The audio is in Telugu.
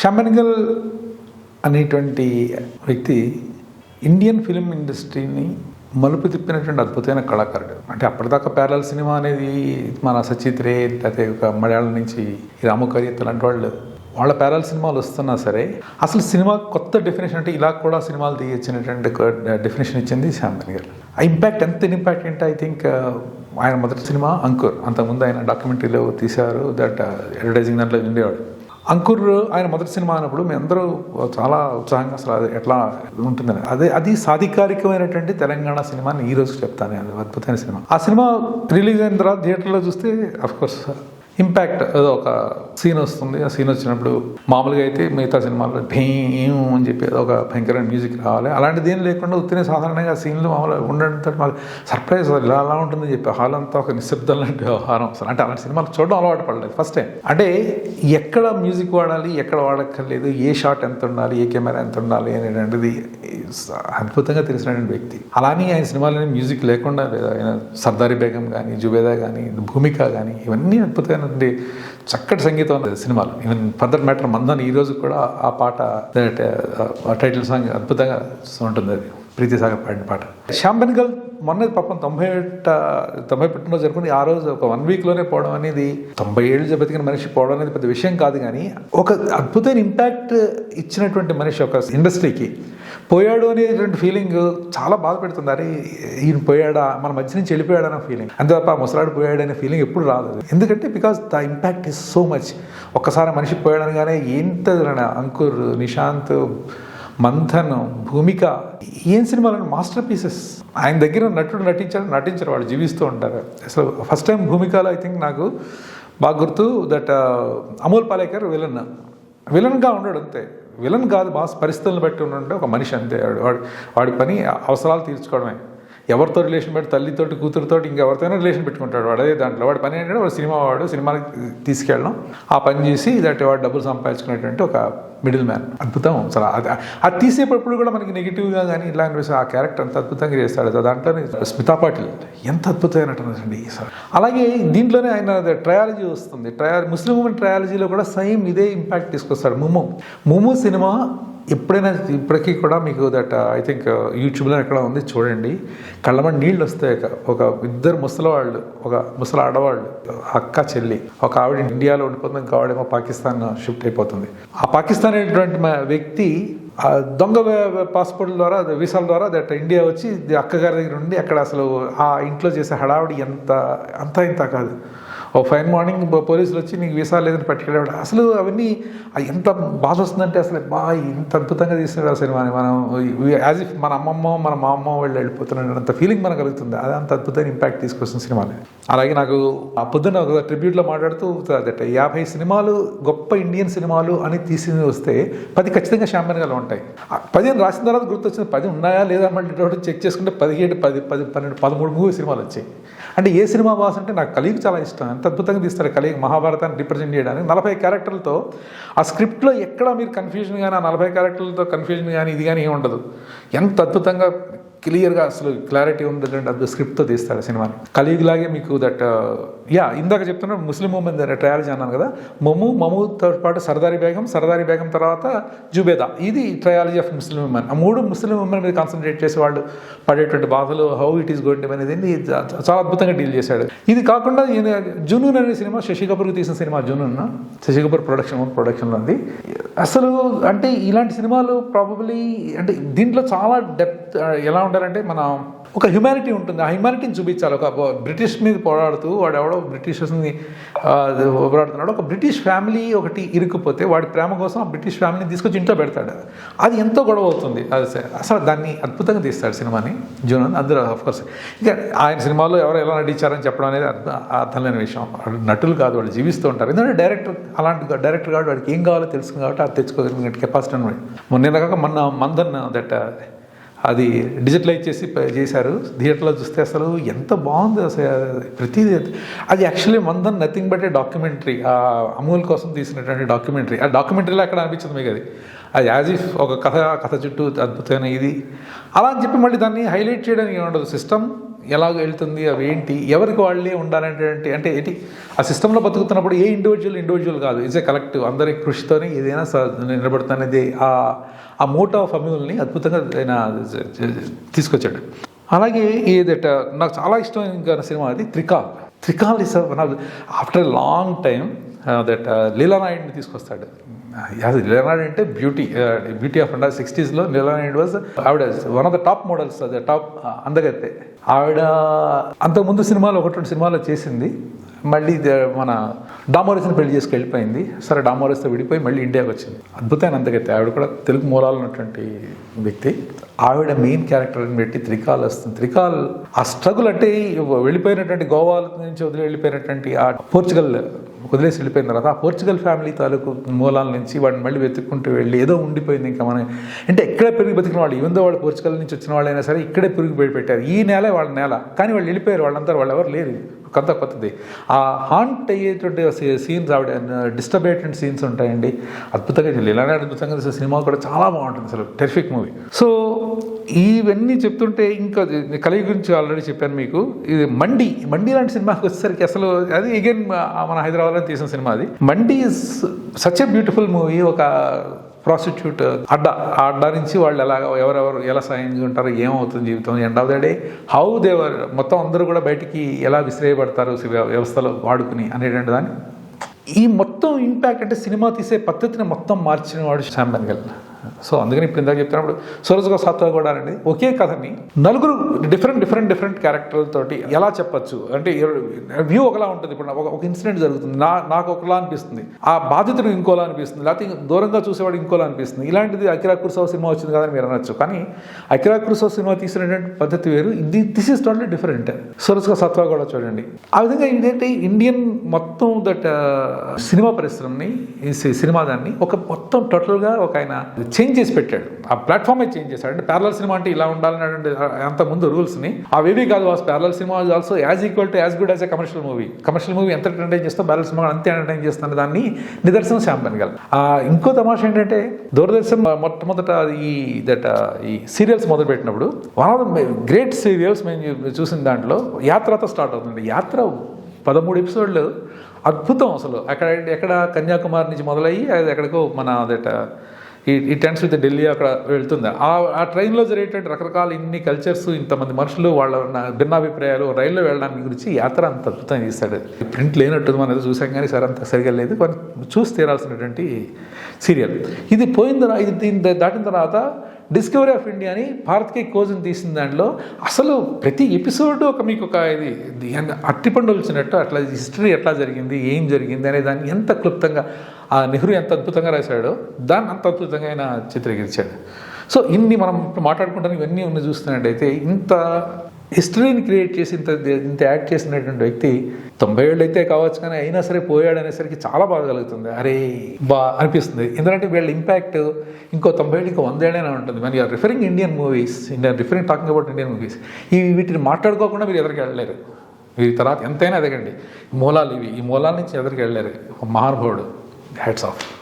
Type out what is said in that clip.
షాంబెన్గల్ అనేటువంటి వ్యక్తి ఇండియన్ ఫిలిం ఇండస్ట్రీని మలుపు తిప్పినటువంటి అద్భుతమైన కళాకారుడు. అంటే అప్పటిదాకా ప్యారల్ సినిమా అనేది మన సచిత్ రే లేకపోతే ఒక మలయాళం నుంచి ఈ రాము లాంటి వాళ్ళు వాళ్ళ ప్యారల్ సినిమాలు వస్తున్నా సరే అసలు సినిమా కొత్త డెఫినేషన్ అంటే ఇలా కూడా సినిమాలు తీయచ్చినటువంటి డెఫినేషన్ ఇచ్చింది శాంతన్ గారు ఆ ఇంపాక్ట్ ఎంత ఇంపాక్ట్ అంటే ఐ థింక్ ఆయన మొదటి సినిమా అంకుర్. అంతకుముందు ఆయన డాక్యుమెంటరీలో తీశారు దట్ అడ్వర్టైజింగ్ uh, దాంట్లో ఉండేవాడు. అంకుర్ ఆయన మొదటి సినిమా అన్నప్పుడు మేము అందరూ చాలా ఉత్సాహంగా అసలు అది ఎట్లా ఉంటుందని అదే అది సాధికారికమైనటువంటి తెలంగాణ సినిమాని ఈ రోజు చెప్తాను. అది అద్భుతమైన సినిమా. ఆ సినిమా రిలీజ్ అయిన తర్వాత థియేటర్లో చూస్తే అఫ్కోర్స్ ఇంపాక్ట్ ఏదో ఒక సీన్ వస్తుంది. ఆ సీన్ వచ్చినప్పుడు మామూలుగా అయితే మిగతా సినిమాల్లో భీం అని చెప్పి ఒక భయంకరమైన మ్యూజిక్ రావాలి. అలాంటి దేని లేకుండా ఉత్తినే సాధారణంగా సీన్లు మామూలుగా ఉండడంతో మాకు సర్ప్రైజ్ ఇలా అలా ఉంటుందని చెప్పి హాల్ అంతా ఒక నిశ్శబ్దం లాంటి వ్యవహారం అసలు. అంటే అలాంటి సినిమాలు చూడడం అలవాటు పడలేదు ఫస్ట్ టైం అంటే ఎక్కడ మ్యూజిక్ వాడాలి ఎక్కడ వాడక్కర్లేదు ఏ షాట్ ఎంత ఉండాలి ఏ కెమెరా ఎంత ఉండాలి అనేటువంటిది అద్భుతంగా తెలిసినటువంటి వ్యక్తి. అలానే ఆయన సినిమాలని మ్యూజిక్ లేకుండా లేదా ఆయన సర్దారి బేగం కానీ జుబేదా కానీ భూమిక కానీ ఇవన్నీ ఉన్నటువంటి చక్కటి సంగీతం సినిమాలు. ఈవెన్ ఫర్దర్ మ్యాటర్ మందని ఈ రోజు కూడా ఆ పాట టైటిల్ సాంగ్ అద్భుతంగా ఉంటుంది అది. ప్రీతి సాగర్ పాడిన పాట. శ్యామ్ బెనగల్ మొన్న పాపం తొంభై ఏట తొంభై పుట్టినరోజు జరుపుకుని ఆ రోజు ఒక వన్ వీక్లోనే పోవడం అనేది తొంభై ఏళ్ళు బతికిన మనిషి పోవడం అనేది పెద్ద విషయం కాదు కానీ ఒక అద్భుతమైన ఇంపాక్ట్ ఇచ్చినటువంటి మనిషి ఒక ఇండస్ట్రీకి పోయాడు అనేటువంటి ఫీలింగ్ చాలా బాధ పెడుతుంది. అరే ఈయన పోయాడా? మన మధ్య నుంచి వెళ్ళిపోయాడు అనే ఫీలింగ్ అంతే తప్ప ముసలాడు పోయాడు అనే ఫీలింగ్ ఎప్పుడు రాదు ఎందుకంటే because the impact is so much ఒక్కసారి మనిషి పోయాడనగానే ఎంత అంకుర్ నిశాంత్ మంథనం భూమిక ఏం సినిమాలు? Master pieces. ఆయన దగ్గర నటుడు నటించాడు నటించారు వాళ్ళు జీవిస్తూ ఉంటారు. అసలు ఫస్ట్ టైం భూమికలో ఐ థింక్ నాకు బాగా గుర్తు దట్ అమోల్ పాలేకర్ విలన్. విలన్గా ఉండడు అంతే. విలన్ కాదు బాస్ పరిస్థితులను బట్టి ఉండే ఒక మనిషి అంతే. వాడు వాడి వాడి పని అవసరాలు తీర్చుకోవడమే. ఎవరితో రిలేషన్ పెట్టి తల్లితో కూతురుతో ఇంకెవరితోనో రిలేషన్ పెట్టుకుంటాడు వాడు. అదే దాంట్లో వాడి పని ఏంటంటే వాడు సినిమా వాడు సినిమాకి తీసుకెళ్ళడం. ఆ పని చేసి దట్ వాడు డబ్బులు సంపాదించుకునేటువంటి ఒక మిడిల్ మ్యాన్ అద్భుతం. చాలా అది అది తీసేటప్పుడు కూడా మనకి నెగిటివ్గా కానీ ఇలా అనిపిస్తుంది ఆ క్యారెక్టర్ అంత అద్భుతంగా చేస్తాడు. దాంట్లోనే స్మితా పాటిల్. ఎంత అద్భుతమైన అండి అలాగే దీంట్లోనే ఆయన ట్రయాలజీ వస్తుంది. ట్రయల్ ముస్లిం ఉమెన్ ట్రయాలజీలో కూడా సేమ్ ఇదే ఇంపాక్ట్ తీసుకొస్తాడు. ముమ్ము. ముమ్ము సినిమా ఎప్పుడైనా ఇప్పటికీ కూడా మీకు దట్ ఐ థింక్ యూట్యూబ్లో ఎక్కడ ఉంది చూడండి. కళ్ళమని నీళ్ళు వస్తాయి ఒక- ఒక ఇద్దరు ముసలివాళ్ళు ఒక ముసలి ఆడవాళ్ళు అక్క చెల్లి. ఒక ఆవిడ ఇండియాలో ఉండిపోతుంది ఇంకా ఆవిడేమో పాకిస్తాన్ షిఫ్ట్ అయిపోతుంది. ఆ పాకిస్తాన్ అనేటువంటి మా వ్యక్తి ఆ దొంగ పాస్పోర్ట్ ద్వారా వీసాల ద్వారా దట్ ఇండియా వచ్చి అక్కగారి దగ్గర ఉండి అక్కడ అసలు ఆ ఇంట్లో చేసే హడావిడి ఎంత అంత ఇంత కాదు. ఓ ఫైన్ మార్నింగ్ పోలీసులు వచ్చి నీకు వీసా లేదని పట్టుకెళ్ళాడు అసలు అవన్నీ ఎంత బాధ వస్తుందంటే అసలు బా ఇంత అద్భుతంగా తీసినాడు ఆ సినిమాని మనం యాజ్ ఇఫ్ మన అమ్మమ్మ మన మా అమ్మ వాళ్ళు వెళ్ళిపోతున్నాడు అంత ఫీలింగ్ మనకు కలుగుతుంది. అది అంత అద్భుతమైన ఇంపాక్ట్ తీసుకొస్తుంది సినిమాని. అలాగే నాకు ఆ పొద్దున్న ఒక ట్రిబ్యూట్లో మాట్లాడుతూ అదే యాభై సినిమాలు గొప్ప ఇండియన్ సినిమాలు అని తీసి వస్తే పది ఖచ్చితంగా శాంపన్గాలు ఉంటాయి. ఆ పదిహేను రాసిన తర్వాత గుర్తొచ్చింది పది ఉన్నాయా లేదా మళ్ళీ చెక్ చేసుకుంటే పదిహేడు పది పది పన్నెండు పదమూడు మూవీ సినిమాలు వచ్చాయి. అంటే ఏ సినిమా బాస్ అంటే నాకు కలిగి చాలా ఇష్టం. ఎంత అద్భుతంగా తీస్తారు కలిగి మహాభారతాన్ని రిప్రజెంట్ చేయడానికి. నలభై క్యారెక్టర్లతో ఆ స్క్రిప్ట్లో ఎక్కడ మీరు కన్ఫ్యూజన్ కానీ ఆ నలభై క్యారెక్టర్లతో కన్ఫ్యూజన్ కానీ ఇది కానీ ఏమి ఉండదు. ఎంత అద్భుతంగా క్లియర్గా అసలు క్లారిటీ ఉంది అద్భుత స్క్రిప్ట్తో తీస్తారు సినిమాని. కలియుగులాగే మీకు దట్ యా ఇందాక చెప్తున్నా ముస్లిం ఉమెన్ ట్రయాలజీ అన్నాను కదా. మొమ్ము మమ్ముతో పాటు సర్దారి బేగం సర్దారి బేగం తర్వాత జుబేదా. ఇది ట్రయాలజీ ఆఫ్ ముస్లిం ఉమెన్. ఆ మూడు ముస్లిం ఉమెన్ మీద కాన్సన్ట్రేట్ చేసి వాళ్ళు పడేటువంటి బాధలు హౌ ఇట్ ఈస్ గోయింగ్ అనేది చాలా అద్భుతంగా డీల్ చేశాడు. ఇది కాకుండా ఈయన జునూన్ అనే సినిమా శశి కపూర్కి తీసిన సినిమా జునూన్. శశి కపూర్ ప్రొడక్షన్ ప్రొడక్షన్లో ఉంది. అసలు అంటే ఇలాంటి సినిమాలు ప్రాబబ్లీ అంటే దీంట్లో చాలా డెప్త్ ఎలా ఉండాలంటే మన ఒక హ్యుమానిటీ ఉంటుంది. ఆ హ్యుమానిటీని చూపించాలి. ఒక బ్రిటిష్ మీద పోరాడుతూ వాడు ఎవడో బ్రిటిషర్స్ని పోరాడుతున్నాడు ఒక బ్రిటిష్ ఫ్యామిలీ ఒకటి ఇరుక్కుపోతే వాడి ప్రేమ కోసం ఆ బ్రిటిష్ ఫ్యామిలీని తీసుకొచ్చి ఇంట్లో పెడతాడు. అది ఎంతో గొడవ అవుతుంది. అది అసలు దాన్ని అద్భుతంగా తీస్తాడు సినిమాని జూనన్. అందరూ కోర్స్ ఇంకా ఆయన సినిమాలో ఎవరు ఎలా నటించారని చెప్పడం అనేది అర్థం అర్థం లేని విషయం నటులు కాదు వాళ్ళు జీవిస్తూ ఉంటారు. ఎందుకంటే డైరెక్టర్ అలాంటి డైరెక్టర్ కాబట్టి వాడికి ఏం కావాలో తెలుసు కాబట్టి అది తెచ్చుకోగలిగిన కెపాసిటీ అని మొన్న కాక మొన్న మందన్ దట్ అది డిజిటలైజ్ చేసి చేశారు. థియేటర్లో చూస్తే అసలు ఎంత బాగుంది అసలు ప్రతిదీ అది. Actually Manthan nothing but a documentary. ఆ అమూల్ కోసం తీసినటువంటి డాక్యుమెంటరీ. ఆ డాక్యుమెంటరీలో అక్కడ అనిపించింది మీకు అది? అది యాజ్ ఇఫ్ ఒక కథ కథ చుట్టూ అద్భుతమైన ఇది. అలా అని చెప్పి మళ్ళీ దాన్ని హైలైట్ చేయడానికి ఏమి ఉండదు సిస్టమ్ ఎలాగ వెళ్తుంది అవి ఏంటి ఎవరికి వాళ్ళే ఉండాలంటే అంటే ఏంటి ఆ సిస్టంలో బతుకుతున్నప్పుడు ఏ ఇండివిజువల్ ఇండివిజువల్ కాదు. ఇట్స్ ఏ కలెక్టివ్ అందరి కృషితోనే ఏదైనా నిలబడుతుంది ఆ ఆ మోట్ ఆఫ్ అమ్యూల్ని అద్భుతంగా ఆయన తీసుకొచ్చాడు. అలాగే ఏదట నాకు చాలా ఇష్టం ఇంకా సినిమా అది Trikal. Trikal is after long time that లీలానాయుడిని తీసుకొస్తాడు. అది అంటే బ్యూటీ బ్యూటీ ఆఫ్ అండర్ సిక్స్టీస్లో లీలానాయుడు వాజ్ ఆవిడ one of the top models అది టాప్ అందగత్తే. ఆవిడ అంతకుముందు సినిమాలు ఒకటి రెండు సినిమాలో చేసింది. మళ్ళీ మన డామోరస్ని పెళ్ళి చేసుకు వెళ్ళిపోయింది. సరే డామోరస్తో విడిపోయి మళ్ళీ ఇండియాకి వచ్చింది. అద్భుతమైన అందగైతే ఆవిడ కూడా తెలుగు మూలాలు ఉన్నటువంటి వ్యక్తి. ఆవిడ మెయిన్ క్యారెక్టర్ని పెట్టి త్రికాల్ వస్తుంది. త్రికాల్ ఆ స్ట్రగుల్ అంటే వెళ్ళిపోయినటువంటి గోవా నుంచి వదిలి వెళ్ళిపోయినటువంటి ఆ పోర్చుగల్ వదిలేసి వెళ్ళిపోయిన తర్వాత ఆ పోర్చుగల్ ఫ్యామిలీ తాలూకు మూలాల నుంచి వాడిని మళ్ళీ వెతుక్కుంటూ వెళ్ళి ఏదో ఉండిపోయింది ఇంకా మనం అంటే ఇక్కడే పెరిగి బతికిన వాళ్ళు ఈవెందో వాళ్ళు పోర్చుగల్ నుంచి వచ్చిన వాళ్ళైనా సరే ఇక్కడే పెరిగి పెట్టి పెట్టారు. ఈ నేల వాళ్ళ నేల. కానీ వాళ్ళు వెళ్ళిపోయారు వాళ్ళంతా వాళ్ళు ఎవరు లేరు కొత్త కొత్తది. ఆ హాంట్ అయ్యేటువంటి సీన్స్ ఆవిడ డిస్టర్బేటెడ్ సీన్స్ ఉంటాయండి. అద్భుతంగా ఇలానే అద్భుతంగా సినిమా కూడా చాలా బాగుంటుంది అసలు. టెరిఫిక్ మూవీ సో ఇవన్నీ చెప్తుంటే ఇంకా కలయి గురించి ఆల్రెడీ చెప్పాను మీకు. ఇది మండి మండి లాంటి సినిమాకి వచ్చేసరికి అసలు అది అగైన్ మన హైదరాబాద్లో తీసిన సినిమా అది. Mandi is such a beautiful movie ఒక ప్రాసిక్యూట్ అడ్డా ఆ అడ్డా నుంచి వాళ్ళు ఎలా ఎవరెవరు ఎలా సహాయం ఉంటారు ఏమవుతుంది జీవితం end of the day how దేవర్ మొత్తం అందరూ కూడా బయటికి ఎలా విసిరేయబడతారు వ్యవస్థలో వాడుకుని అనేటువంటి దాన్ని. ఈ మొత్తం ఇంపాక్ట్ అంటే సినిమా తీసే పద్ధతిని మొత్తం మార్చిన వాడు శ్యామ్ బెన్గల్. సో అందుకని ఇప్పుడు ఇందాక చెప్తున్నప్పుడు సూరజ్గా సత్వ కూడా అండి ఒకే కథని నలుగురు డిఫరెంట్ డిఫరెంట్ డిఫరెంట్ క్యారెక్టర్లతోటి ఎలా చెప్పొచ్చు? అంటే వ్యూ ఒకలా ఉంటుంది. ఇప్పుడు ఒక ఇన్సిడెంట్ జరుగుతుంది. నా నాకు ఒకలా అనిపిస్తుంది. ఆ బాధితుడు ఇంకోలా అనిపిస్తుంది. లేకపోతే దూరంగా చూసేవాడు ఇంకోలా అనిపిస్తుంది. ఇలాంటిది అకిరా కుర్సవ్ సినిమా వచ్చింది కదా మీరు అనొచ్చు. కానీ అకిరా కుర్సవ్ సినిమా తీసినటువంటి పద్ధతి వేరు. ఇది దిస్ ఇస్ టోటలీ డిఫరెంట్ సూరజ్గా సత్వా కూడా చూడండి. ఆ విధంగా ఏంటంటే ఇండియన్ మొత్తం దట్ సినిమా పరిశ్రమని ఈ సి- సినిమా దాన్ని ఒక మొత్తం టోటల్గా ఒక ఆయన చేంజ్ చేసి పెట్టాడు. ఆ ప్లాట్ఫామే చేంజ్ చేశాడు. అంటే ప్యారల సినిమా అంటే ఇలా ఉండాలనేటువంటి అంత ముందు రూల్స్ని ఆ వేవీ కాదు was parallel cinema also as equal to as good as a commercial movie commercial movie ఎంత ఎంటర్టైన్ చేస్తా ప్యారల సినిమా అంతే ఎంటర్టైన్ చేస్తున్న దాన్ని నిదర్శనం శ్యామ్ బెనగల్. ఇంకో తమాష ఏంటంటే దూరదర్శన్ మొట్టమొదట ఈ దట్ ఈ సీరియల్స్ మొదలుపెట్టినప్పుడు one of the great serials మేము చూసిన దాంట్లో యాత్రతో స్టార్ట్ అవుతుంది యాత్ర పదమూడు ఎపిసోడ్లు అద్భుతం అసలు. అక్కడ ఎక్కడ కన్యాకుమారి నుంచి మొదలయ్యి అది ఎక్కడికో మన దట్ ఈ ఈ టెన్స్ విత్ ఢిల్లీ అక్కడ వెళ్తుంది. ఆ ఆ ట్రైన్లో జరిగేటువంటి రకరకాల ఇన్ని కల్చర్స్ ఇంతమంది మనుషులు వాళ్ళ భిన్నాభిప్రాయాలు రైల్లో వెళ్ళడానికి గురించి యాత్ర అంత అద్భుతంగా చేస్తాడు ప్రింట్ లేనట్టు మనం ఏదో చూసాం కానీ సరే అంత సరిగా లేదు. చూసి తీరాల్సినటువంటి సీరియల్ ఇది పోయిన తర్వాత ఇది దీని దాటిన తర్వాత డిస్కవరీ ఆఫ్ ఇండియా అని భారత్కి కోజన్ తీసిన దాంట్లో అసలు ప్రతి ఎపిసోడ్ ఒక మీకు ఒక ఇది అట్టిపండు వచ్చినట్టు అట్లా హిస్టరీ ఎట్లా జరిగింది ఏం జరిగింది అనే దాన్ని ఎంత క్లుప్తంగా ఆ నెహ్రూ ఎంత అద్భుతంగా రాశాడో దాన్ని అంత అద్భుతంగా ఆయన చిత్రీకరించాడు. సో ఇన్ని మనం ఇప్పుడు మాట్లాడుకుంటాను ఇవన్నీ ఉన్న చూస్తున్నట్టయితే ఇంత హిస్టరీని క్రియేట్ చేసి ఇంత ఇంత యాక్ట్ చేసినటువంటి వ్యక్తి తొంభై ఏళ్ళు అయితే కావచ్చు కానీ అయినా సరే పోయాడు అనేసరికి చాలా బాధ కలుగుతుంది. అరే బా అనిపిస్తుంది. ఎందుకంటే వీళ్ళ ఇంపాక్ట్ ఇంకో తొంభై ఏళ్ళు ఇంకో వందేళ్ళైనా ఉంటుంది. మరి referring Indian movies Indian referring talking about Indian movies ఈ వీటిని మాట్లాడుకోకుండా మీరు ఎదరికి వెళ్ళలేరు. వీరి తర్వాత ఎంతైనా ఎదగండి మూలాలు ఇవి. ఈ మూలాల నుంచి ఎదరికి వెళ్ళలేరు. ఒక మహానుభావుడు. Hats off